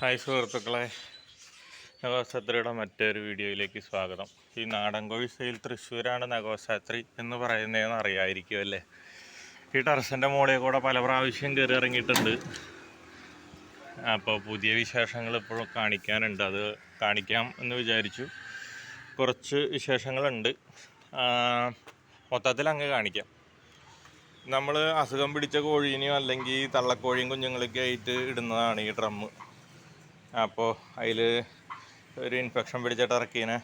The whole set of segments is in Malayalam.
ഹായ് സുഹൃത്തുക്കളെ. നഗോശാത്രിയുടെ മറ്റൊരു വീഡിയോയിലേക്ക് സ്വാഗതം. ഈ നാടൻ കോഴി സെയിൽ തൃശ്ശൂരാണ് നഗോശാത്രി എന്ന് പറയുന്നതെന്ന് അറിയാമായിരിക്കും അല്ലേ? ഈ ടെറസിന്റെ മുകളിൽ കൂടെ പല പ്രാവശ്യം കയറി ഇറങ്ങിയിട്ടുണ്ട്. അപ്പോൾ പുതിയ വിശേഷങ്ങൾ ഇപ്പോഴും കാണിക്കാനുണ്ട്. അത് കാണിക്കാം എന്ന് വിചാരിച്ചു. കുറച്ച് വിശേഷങ്ങളുണ്ട്. മൊത്തത്തിൽ അങ്ങ് കാണിക്കാം. നമ്മൾ അസുഖം പിടിച്ച കോഴീനെയോ അല്ലെങ്കിൽ തള്ളക്കോഴിയും കുഞ്ഞുങ്ങളൊക്കെ ആയിട്ട് ഇടുന്നതാണ് ഈ ഡ്രമ്മ് അപ്പോൾ അതിൽ ഒരു ഇൻഫെക്ഷൻ പിടിച്ചിട്ട് ഇറക്കീനെ.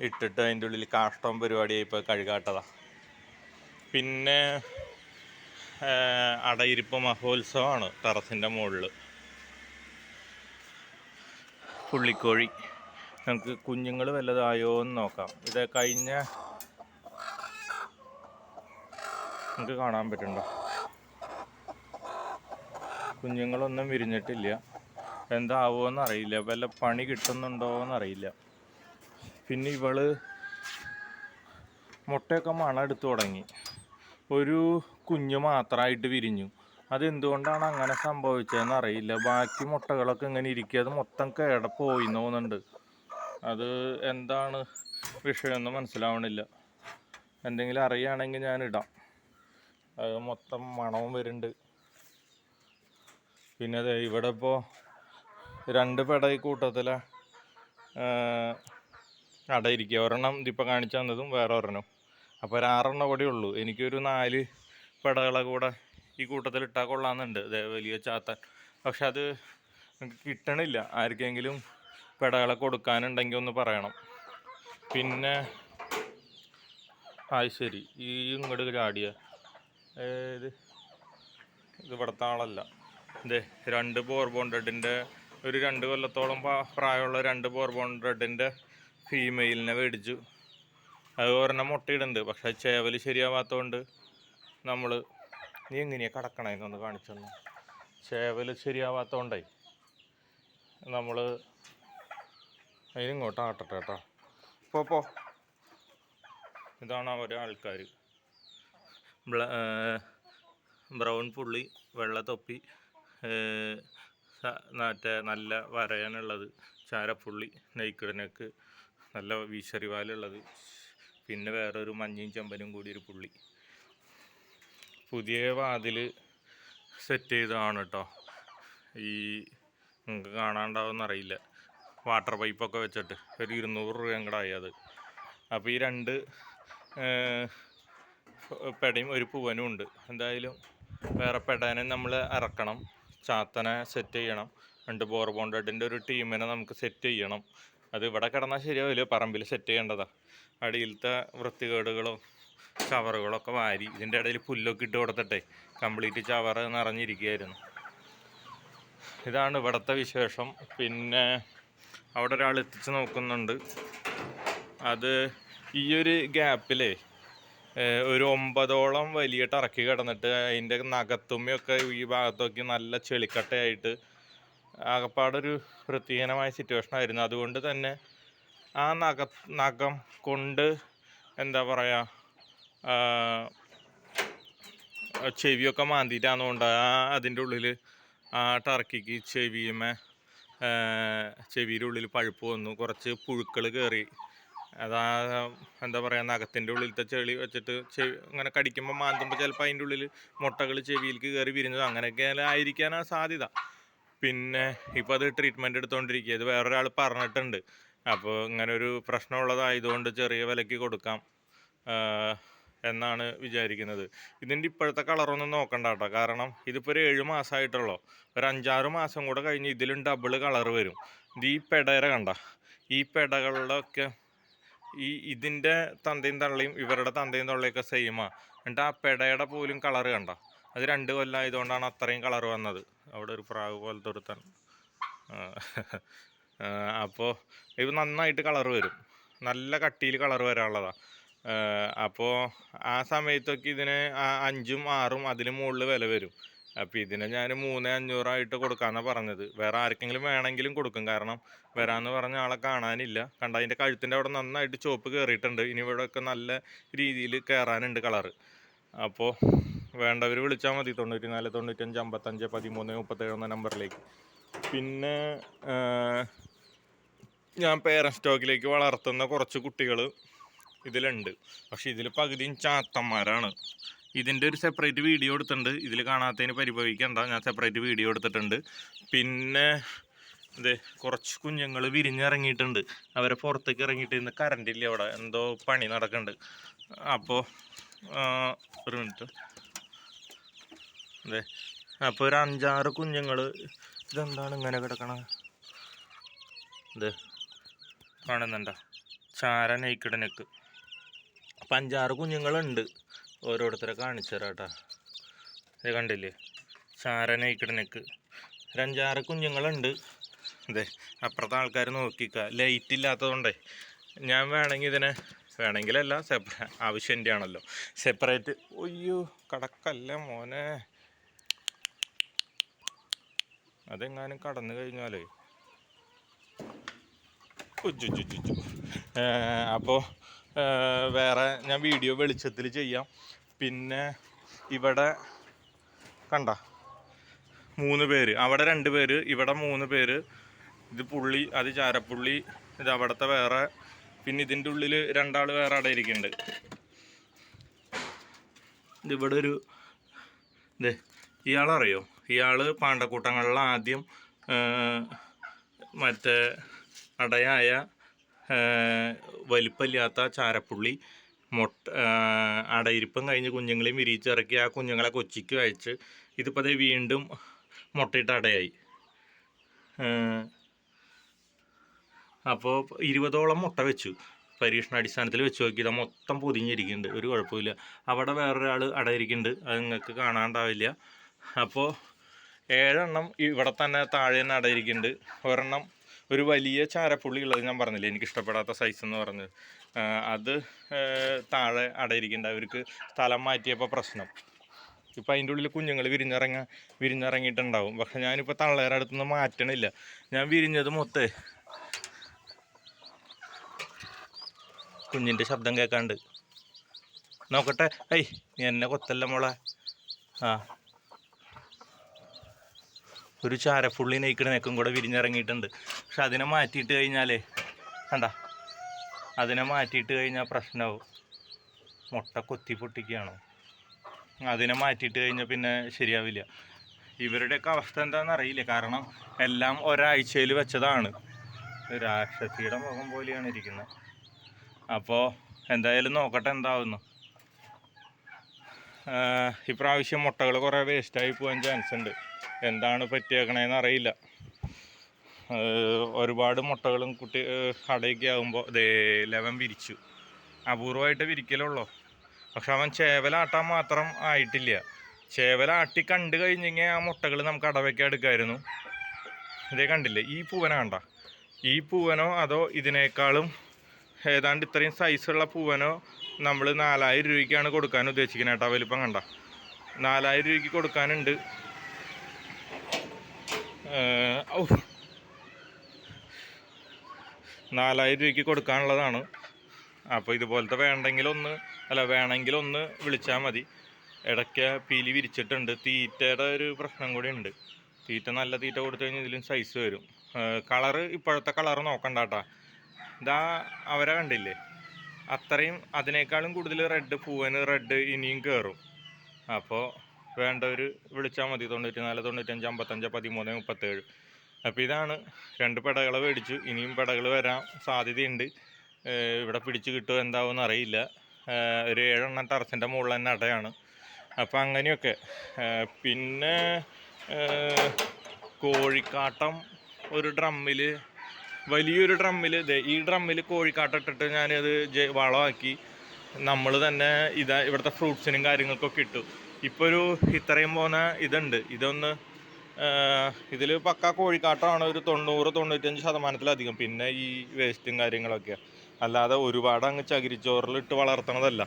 ഇട്ടിട്ട് അതിന്റെ ഉള്ളിൽ കാഷ്ടം പരിപാടിയായി ഇപ്പോൾ കഴുകാട്ടതാണ് പിന്നെ അടയിരിപ്പ് മഹോത്സവമാണ് ടെറസിന്റെ മുകളിൽ പുള്ളിക്കോഴി. നമുക്ക് കുഞ്ഞുങ്ങൾ വല്ലതായോ എന്ന് നോക്കാം. ഇത് കഴിഞ്ഞ നമുക്ക് കാണാൻ പറ്റുന്നുണ്ടോ? കുഞ്ഞുങ്ങളൊന്നും വിരിഞ്ഞിട്ടില്ല. എന്താവുമെന്ന് അറിയില്ല വല്ല പണി കിട്ടുന്നുണ്ടോ എന്നറിയില്ല പിന്നെ ഇവൾ മുട്ടയൊക്കെ മണം എടുത്തു തുടങ്ങി. ഒരു കുഞ്ഞു മാത്രമായിട്ട് വിരിഞ്ഞു. അതെന്തുകൊണ്ടാണ് അങ്ങനെ സംഭവിച്ചതെന്ന് അറിയില്ല ബാക്കി മുട്ടകളൊക്കെ ഇങ്ങനെ ഇരിക്കുക അത് മൊത്തം കേട പോയി തോന്നുന്നുണ്ട് അത് എന്താണ് വിഷയമെന്ന് മനസ്സിലാവണില്ല. എന്തെങ്കിലും അറിയുകയാണെങ്കിൽ ഞാൻ ഇടാം അത് മൊത്തം മണവും വരുന്നുണ്ട്. പിന്നെ അതെ ഇവിടെ ഇപ്പോൾ രണ്ട് പെട ഈ കൂട്ടത്തിലെ. അടയിരിക്കുക ഒരെണ്ണം ഇതിപ്പോൾ കാണിച്ചു തന്നതും വേറെ ഒരെണ്ണം. അപ്പോൾ ഒരു ആറെണ്ണം കൂടെ ഉള്ളൂ. എനിക്കൊരു നാല് പെടകളെ കൂടെ ഈ കൂട്ടത്തിൽ ഇട്ടാൽ കൊള്ളാമെന്നുണ്ട്. ദേ വലിയ ചാത്തൻ. പക്ഷെ അത് കിട്ടണില്ല. ആർക്കെങ്കിലും പെടകളെ കൊടുക്കാനുണ്ടെങ്കിൽ ഒന്ന് പറയണം. പിന്നെ അത് ശരി. ഈ ഇങ്ങോട്ട് ചാടിയ. ഏത് ഇത് ഇവിടുത്തെ ആളല്ല. ഇതേ രണ്ട് ബോർബോണ്ടഡിന്റെ ഒരു രണ്ട് കൊല്ലത്തോളം പ്രായമുള്ള രണ്ട് ബോർബോണ്ടഡിന്റെ ഫീമെയിലിനെ മേടിച്ചു. അത് ഒരെണ്ണം മുട്ടയിടുന്നുണ്ട്. പക്ഷെ ചേവൽ ശരിയാവാത്തതുകൊണ്ട് നമ്മൾ നീ എങ്ങനെയാ കടക്കണേന്നൊന്ന് കാണിച്ചു തന്നു ചേവൽ ശരിയാവാത്തതുകൊണ്ടേ നമ്മൾ അതിനിങ്ങോട്ട് ആട്ടട്ടെ കേട്ടോ പോ പോ. ഇതാണ് അവരെ ആൾക്കാർ ബ്രൗൺ പുള്ളി വെള്ള തൊപ്പി മറ്റേ നല്ല വരയാനുള്ളത് ചാരപ്പുള്ളി നെയ്ക്കിടനക്ക് നല്ല വീശറിവാലുള്ളത്. പിന്നെ വേറൊരു മഞ്ഞയും ചെമ്പനും കൂടി ഒരു പുള്ളി. പുതിയ വാതിൽ സെറ്റ് ചെയ്തതാണ് കേട്ടോ ഈ നിങ്ങൾക്ക് കാണാണ്ടാവുമെന്ന് അറിയില്ല വാട്ടർ പൈപ്പൊക്കെ വെച്ചിട്ട്. ഒരു ഇരുന്നൂറ് രൂപയും കൂടെ ആയി അത്. അപ്പോൾ ഈ രണ്ട് പെടയും ഒരു പൂവനും ഉണ്ട്. എന്തായാലും വേറെ പെടാനും നമ്മൾ ഇറക്കണം ചാത്തനെ സെറ്റ് ചെയ്യണം. രണ്ട് ബോർബോണ്ടഡിന്റെ ഒരു ടീമിനെ നമുക്ക് സെറ്റ് ചെയ്യണം. അത് ഇവിടെ കിടന്നാൽ ശരിയാവില്ല. പറമ്പിൽ സെറ്റ് ചെയ്യേണ്ടതാ. അടിയിലത്തെ വൃത്തികേടുകളും ചവറുകളൊക്കെ വാരി ഇതിന്റെ ഇടയിൽ പുല്ലൊക്കെ ഇട്ട് കൊടുത്തിട്ടെ കംപ്ലീറ്റ് ചവറ് നിറഞ്ഞിരിക്കുകയായിരുന്നു. ഇതാണ് ഇവിടുത്തെ വിശേഷം. പിന്നെ അവിടെ ഒരാൾ എത്തിച്ച് നോക്കുന്നുണ്ട്. അത് ഈ ഒരു ഗ്യാപ്പിലേ ഒരു ഒമ്പതോളം വലിയ ടറക്കി കിടന്നിട്ട് അതിന്റെ നഖത്തുമ്മയൊക്കെ ഈ ഭാഗത്തൊക്കെ നല്ല ചെളിക്കട്ടയായിട്ട് ആകപ്പാടൊരു വൃത്തിഹീനമായ സിറ്റുവേഷൻ ആയിരുന്നു. അതുകൊണ്ട് തന്നെ ആ നഖ നഖം കൊണ്ട് എന്താ പറയുക ചെവിയൊക്കെ മാന്തിയിട്ടാണെന്നുകൊണ്ട് ആ അതിന്റെ ഉള്ളിൽ ആ ടർക്കിക്ക് ചെവിയുമേ ചെവിയുടെ ഉള്ളിൽ പഴുപ്പ് വന്നു. കുറച്ച് പുഴുക്കൾ കയറി അതാ എന്താ പറയുക നഖത്തിന്റെ ഉള്ളിലത്തെ ചെളി വെച്ചിട്ട് ചെവി അങ്ങനെ കടിക്കുമ്പോൾ മാന്തുമ്പോൾ ചിലപ്പോൾ അതിന്റെ ഉള്ളിൽ മുട്ടകൾ ചെവിയിലേക്ക് കയറി വിരിഞ്ഞത് അങ്ങനെയൊക്കെ ആയിരിക്കാനാ സാധ്യത. പിന്നെ ഇപ്പോൾ അത് ട്രീറ്റ്മെന്റ് എടുത്തുകൊണ്ടിരിക്കുക ഇത് വേറൊരാൾ പറഞ്ഞിട്ടുണ്ട്. അപ്പോൾ ഇങ്ങനെ ഒരു പ്രശ്നമുള്ളതായതുകൊണ്ട് ചെറിയ വിലയ്ക്ക് കൊടുക്കാം എന്നാണ് വിചാരിക്കുന്നത്. ഇതിന്റെ ഇപ്പോഴത്തെ കളറൊന്നും നോക്കണ്ട കേട്ടോ കാരണം ഇതിപ്പോൾ ഒരു ഏഴ് മാസമായിട്ടുള്ളൂ ഒരു അഞ്ചാറ് മാസം കൂടെ കഴിഞ്ഞ് ഇതിലും ഡബിൾ കളർ വരും. ഇത് ഈ പെടയര കണ്ട ഈ പെടകളിലൊക്കെ ഈ ഇതിന്റെ തന്തയും തള്ളയും ഇവരുടെ തന്തയും തള്ളയൊക്കെ സെയിമാ എന്നിട്ട് ആ പെടയുടെ പോലും കളർ കണ്ട. അത് രണ്ട് കൊല്ലം ആയതുകൊണ്ടാണ് അത്രയും കളർ വന്നത്. അവിടെ ഒരു പ്രാവ് പോലത്തെ ഒരുത്തൻ. അപ്പോൾ ഇത് നന്നായിട്ട് കളർ വരും. നല്ല കട്ടിയിൽ കളർ വരാനുള്ളതാണ് അപ്പോൾ ആ സമയത്തൊക്കെ ഇതിന് അഞ്ചും ആറും അതിന് മുകളിൽ വില വരും. അപ്പോൾ ഇതിനെ ഞാൻ മൂന്ന് അഞ്ഞൂറായിട്ട് കൊടുക്കാമെന്നാണ് പറഞ്ഞത്. വേറെ ആർക്കെങ്കിലും വേണമെങ്കിലും കൊടുക്കും. കാരണം വരാമെന്ന് പറഞ്ഞ ആളെ കാണാനില്ല. കണ്ട അതിന്റെ കഴുത്തിന്റെ അവിടെ നന്നായിട്ട് ചോപ്പ് കയറിയിട്ടുണ്ട് ഇനി ഇവിടെയൊക്കെ നല്ല രീതിയിൽ കയറാനുണ്ട് കളറ്. അപ്പോൾ വേണ്ടവർ വിളിച്ചാൽ മതി. തൊണ്ണൂറ്റി നാല് തൊണ്ണൂറ്റഞ്ച് അമ്പത്തഞ്ച് പതിമൂന്ന് മുപ്പത്തേഴ് എന്ന നമ്പറിലേക്ക്. പിന്നെ ഞാൻ പേരൻ സ്റ്റോക്കിലേക്ക് വളർത്തുന്ന കുറച്ച് കുട്ടികൾ ഇതിലുണ്ട്. പക്ഷെ ഇതിൽ പകുതിയും ചാത്തന്മാരാണ്. ഇതിന്റെ ഒരു സെപ്പറേറ്റ് വീഡിയോ എടുത്തിട്ടുണ്ട്. ഇതിൽ കാണാത്തതിന് പരിഭവിക്കണ്ട. ഞാൻ സെപ്പറേറ്റ് വീഡിയോ എടുത്തിട്ടുണ്ട്. പിന്നെ ഇത് കുറച്ച് കുഞ്ഞുങ്ങൾ വിരിഞ്ഞിറങ്ങിയിട്ടുണ്ട്. അവരെ പുറത്തേക്ക് ഇറങ്ങിയിട്ട് ഇന്ന് കറണ്ട് ഇല്ല അവിടെ എന്തോ പണി നടക്കുന്നുണ്ട്. അപ്പോൾ ഒരു മിനിറ്റ് അതെ അപ്പോൾ ഒരു അഞ്ചാറ് കുഞ്ഞുങ്ങൾ ഇതെന്താണ് ഇങ്ങനെ കിടക്കണ? ഇത് കാണുന്നുണ്ട? ചാര നെയ്ക്കിടനക്ക് അപ്പം അഞ്ചാറ് കുഞ്ഞുങ്ങളുണ്ട്. ഓരോരുത്തരെ കാണിച്ചു തരാം കേട്ടോ ഇത് കണ്ടില്ലേ? ചാരനെ ഇക്കിടനക്ക് നെക്ക് ഒരു അഞ്ചാറ് കുഞ്ഞുങ്ങളുണ്ട്. അതെ അപ്പുറത്തെ ആൾക്കാർ നോക്കിക്ക. ലൈറ്റ് ഇല്ലാത്തതുകൊണ്ടേ ഞാൻ വേണമെങ്കിൽ ഇതിനെ വേണമെങ്കിലല്ല സെപ്പറേ ആവശ്യം എന്റെ ആണല്ലോ. സെപ്പറേറ്റ് ഒയ്യോ കടക്കല്ല മോനെ. അതെങ്ങാനും കടന്നു കഴിഞ്ഞാലേ. ഉജ്ജുജുജുജു അപ്പോൾ വേറെ ഞാൻ വീഡിയോ വെളിച്ചത്തിൽ ചെയ്യാം. പിന്നെ ഇവിടെ കണ്ട മൂന്ന് പേര്. അവിടെ രണ്ട് പേര് ഇവിടെ മൂന്ന് പേര്. ഇത് പുള്ളി അത് ചാരപ്പുള്ളി ഇത് അവിടുത്തെ വേറെ പിന്നെ ഇതിന്റെ ഉള്ളിൽ രണ്ടാൾ വേറെ അവിടെ ഇരിക്കുന്നുണ്ട്. ഇതിവിടെ ഒരു ഇതേ ഇയാളറിയോ? ഇയാൾ പാണ്ടക്കൂട്ടങ്ങളിൽ ആദ്യം മറ്റേ അടയായ വലിപ്പമില്ലാത്ത ചാരപ്പുള്ളി മുട്ട അടയിരിപ്പം കഴിഞ്ഞ് കുഞ്ഞുങ്ങളെയും വിരിയിച്ചിറക്കി ആ കുഞ്ഞുങ്ങളെ കൊച്ചിക്ക് അയച്ച് ഇതിപ്പോൾ ദേ വീണ്ടും മുട്ടയിട്ട് അടയായി. അപ്പോൾ ഇരുപതോളം മുട്ട വെച്ചു. പരീക്ഷണാടിസ്ഥാനത്തിൽ വെച്ച് നോക്കിയത് മൊത്തം പൊതിഞ്ഞിരിക്കുന്നുണ്ട്. ഒരു കുഴപ്പമില്ല അവിടെ വേറൊരാൾ അടയിരിക്കുന്നുണ്ട്. അത് നിങ്ങൾക്ക് കാണാണ്ടാവില്ല. അപ്പോൾ ഏഴെണ്ണം ഇവിടെ തന്നെ താഴെ തന്നെ അടയിരിക്കുന്നുണ്ട്. ഒരെണ്ണം ഒരു വലിയ ചാരപ്പുള്ളി ഉള്ളത് ഞാൻ പറഞ്ഞില്ലേ എനിക്ക് ഇഷ്ടപ്പെടാത്ത സൈസ് എന്ന് പറഞ്ഞത് അത് താഴെ അടയിരിക്കേണ്ട അവർക്ക് സ്ഥലം മാറ്റിയപ്പോൾ പ്രശ്നം. ഇപ്പം അതിന്റെ ഉള്ളിൽ കുഞ്ഞുങ്ങൾ വിരിഞ്ഞിറങ്ങ വിരിഞ്ഞിറങ്ങിയിട്ടുണ്ടാവും. പക്ഷെ ഞാനിപ്പോൾ തള്ളേരുടെ അടുത്തുനിന്ന് മാറ്റണില്ല. ഞാൻ വിരിഞ്ഞത് മൊത്തേ കുഞ്ഞിന്റെ ശബ്ദം കേൾക്കാണ്ട് നോക്കട്ടെ. ഐ എന്നെ കൊത്തല്ല മോളെ. ആ. ഒരു ചാരപ്പുള്ളി നെയ്ക്കണ നെക്കും കൂടെ വിരിഞ്ഞിറങ്ങിയിട്ടുണ്ട്. പക്ഷെ അതിനെ മാറ്റിയിട്ട് കഴിഞ്ഞാലേ കണ്ട? അതിനെ മാറ്റിയിട്ട് കഴിഞ്ഞാൽ പ്രശ്നമാവും മുട്ട കൊത്തി പൊട്ടിക്കുകയാണ്? അതിനെ മാറ്റിയിട്ട് കഴിഞ്ഞാൽ പിന്നെ ശരിയാവില്ല. ഇവരുടെയൊക്കെ അവസ്ഥ എന്താണെന്ന് അറിയില്ല കാരണം എല്ലാം ഒരാഴ്ചയിൽ വെച്ചതാണ്. രാക്ഷസിയുടെ മുഖം പോലെയാണ് ഇരിക്കുന്നത്. അപ്പോൾ എന്തായാലും നോക്കട്ടെ എന്താവുന്നു. ഇപ്രാവശ്യം മുട്ടകൾ കുറേ വേസ്റ്റായി പോകാൻ ചാൻസ് ഉണ്ട് എന്താണ് പറ്റിയേക്കണേന്ന് അറിയില്ല. ഒരുപാട് മുട്ടകളും കുട്ടി അടയൊക്കെ ആകുമ്പോൾ ദേ ലവൻ വിരിച്ചു. അപൂർവമായിട്ട് വിരിക്കലുള്ളൂ. പക്ഷെ അവൻ ചേവലാട്ടാൻ മാത്രം ആയിട്ടില്ല. ചേവലാട്ടി കണ്ടു കഴിഞ്ഞെങ്കിൽ ആ മുട്ടകൾ നമുക്ക് അടവയ്ക്കാൻ എടുക്കായിരുന്നു. ഇതേ കണ്ടില്ലേ? ഈ പൂവന കണ്ട? ഈ പൂവനോ അതോ ഇതിനേക്കാളും ഏതാണ്ട് ഇത്രയും സൈസുള്ള പൂവനോ നമ്മൾ നാലായിരം രൂപയ്ക്കാണ് കൊടുക്കാൻ ഉദ്ദേശിക്കുന്നത് കേട്ടോ വലിപ്പം കണ്ട. നാലായിരം രൂപയ്ക്ക് കൊടുക്കാനുണ്ട്. ഔ. നാലായിരം രൂപയ്ക്ക് കൊടുക്കാനുള്ളതാണ്. അപ്പോൾ ഇതുപോലത്തെ വേണ്ടെങ്കിൽ ഒന്ന് അല്ല വേണമെങ്കിൽ ഒന്ന് വിളിച്ചാൽ മതി. ഇടയ്ക്ക് പീലി വിരിച്ചിട്ടുണ്ട്. തീറ്റയുടെ ഒരു പ്രശ്നം കൂടി ഉണ്ട്. തീറ്റ നല്ല തീറ്റ കൊടുത്തു കഴിഞ്ഞാൽ ഇതിലും സൈസ് വരും. കളറ് ഇപ്പോഴത്തെ കളറ് നോക്കണ്ട കേട്ടാ ഇതാ അവരെ കണ്ടില്ലേ? അത്രയും അതിനേക്കാളും കൂടുതൽ റെഡ് പൂവന് റെഡ് ഇനിയും കയറും അപ്പോൾ വേണ്ടവർ വിളിച്ചാൽ മതി. തൊണ്ണൂറ്റി നാല് തൊണ്ണൂറ്റഞ്ച് അമ്പത്തഞ്ച് പതിമൂന്ന് മുപ്പത്തേഴ്. അപ്പോൾ ഇതാണ് രണ്ട് പടകളെ മേടിച്ചു. ഇനിയും പടകൾ വരാൻ സാധ്യതയുണ്ട്. ഇവിടെ പിടിച്ച് കിട്ടുമോ എന്താവുമെന്ന് അറിയില്ല. ഒരു ഏഴെണ്ണം ടെറസിന്റെ മുകളിൽ തന്നെ അടയാണ്. അപ്പോൾ അങ്ങനെയൊക്കെ. പിന്നെ കോഴിക്കാട്ടം ഒരു ഡ്രമ്മിൽ വലിയൊരു ഡ്രമ്മിൽ ഈ ഡ്രമ്മിൽ കോഴിക്കാട്ടം ഇട്ടിട്ട് ഞാനത് വളമാക്കി. നമ്മൾ തന്നെ ഇതാ ഇവിടുത്തെ ഫ്രൂട്ട്സിനും കാര്യങ്ങൾക്കൊക്കെ ഇട്ടു. ഇപ്പോൾ ഒരു ഇത്രയും പോകുന്ന ഇതുണ്ട്. ഇതൊന്ന് ഇതിൽ പക്ക കോഴിക്കാട്ടമാണ് ഒരു തൊണ്ണൂറ് തൊണ്ണൂറ്റഞ്ച് ശതമാനത്തിലധികം. പിന്നെ ഈ വേസ്റ്റും കാര്യങ്ങളൊക്കെ. അല്ലാതെ ഒരുപാട് അങ്ങ് ചകിരിച്ചോറിലിട്ട് വളർത്തണതല്ല.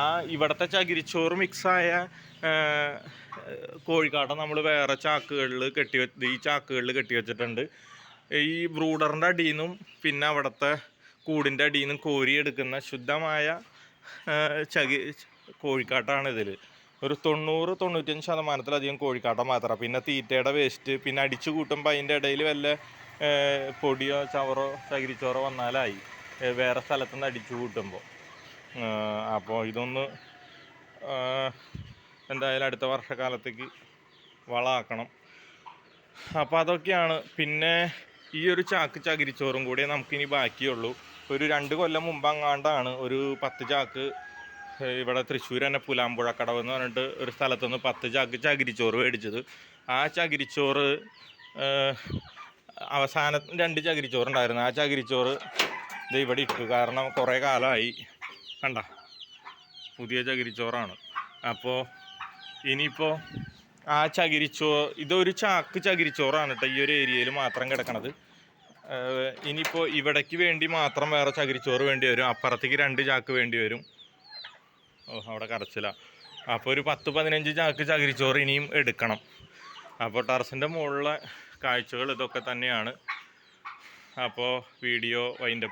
ആ ഇവിടുത്തെ ചകിരിച്ചോറ് മിക്സായ കോഴിക്കാട്ടം നമ്മൾ വേറെ ചാക്കുകളിൽ കെട്ടി ഈ ചാക്കുകളിൽ കെട്ടി വെച്ചിട്ടുണ്ട്. ഈ ബ്രൂഡറിന്റെ അടിയിൽ നിന്നും പിന്നെ അവിടുത്തെ കൂടിന്റെ അടിയിൽ നിന്നും കോരിയെടുക്കുന്ന ശുദ്ധമായ ചകി കോഴിക്കാട്ടാണ് ഇതിൽ ഒരു തൊണ്ണൂറ് തൊണ്ണൂറ്റഞ്ച് ശതമാനത്തിലധികം കോഴിക്കാട്ട മാത്രമാണ്. പിന്നെ തീറ്റയുടെ വേസ്റ്റ് പിന്നെ അടിച്ചു കൂട്ടുമ്പോൾ അതിന്റെ ഇടയിൽ വല്ല പൊടിയോ ചവറോ ചകിരിച്ചോറോ വന്നാലായി. വേറെ സ്ഥലത്തു നിന്ന് അടിച്ചു കൂട്ടുമ്പോൾ അപ്പോൾ ഇതൊന്ന് എന്തായാലും അടുത്ത വർഷക്കാലത്തേക്ക് വളമാക്കണം അപ്പോൾ അതൊക്കെയാണ്. പിന്നെ ഈ ഒരു ചാക്ക് ചകിരിച്ചോറും കൂടി നമുക്കിനി ബാക്കിയുള്ളൂ. ഒരു രണ്ട് കൊല്ലം മുമ്പ് അങ്ങാണ്ടാണ് ഒരു പത്ത് ചാക്ക് ഇവിടെ തൃശ്ശൂർ തന്നെ പുലാമ്പുഴ കടവ് എന്ന് പറഞ്ഞിട്ട് ഒരു സ്ഥലത്തുനിന്ന് പത്ത് ചാക്ക് ചകിരിച്ചോറ് മേടിച്ചത്. ആ ചകിരിച്ചോറ് അവസാന രണ്ട് ചകിരിച്ചോറുണ്ടായിരുന്നു. ആ ചകിരിച്ചോറ് ഇത് ഇവിടെ ഇട്ടു. കാരണം കുറേ കാലമായി. കണ്ട? പുതിയ ചകിരിച്ചോറാണ്. അപ്പോൾ ഇനിയിപ്പോൾ ആ ചകിരിച്ചോ ഇതൊരു ചാക്ക് ചകിരിച്ചോറാണ് കേട്ടോ. ഈ ഒരു ഏരിയയിൽ മാത്രം കിടക്കണത്. ഇനിയിപ്പോൾ ഇവിടേക്ക് വേണ്ടി മാത്രം വേറെ ചകിരിച്ചോറ് വേണ്ടി വരും. അപ്പുറത്തേക്ക് രണ്ട് ചാക്ക് വേണ്ടി വരും. ഓ അവിടെ കറച്ചില്ല അപ്പോൾ ഒരു പത്ത് പതിനഞ്ച് ചാക്ക് ചകിരിച്ചോറ് ഇനിയും എടുക്കണം. അപ്പോൾ ടെറസിന്റെ മുകളിലെ കാഴ്ചകൾ ഇതൊക്കെ തന്നെയാണ്. അപ്പോൾ വീഡിയോ വൈൻഡപ്പ്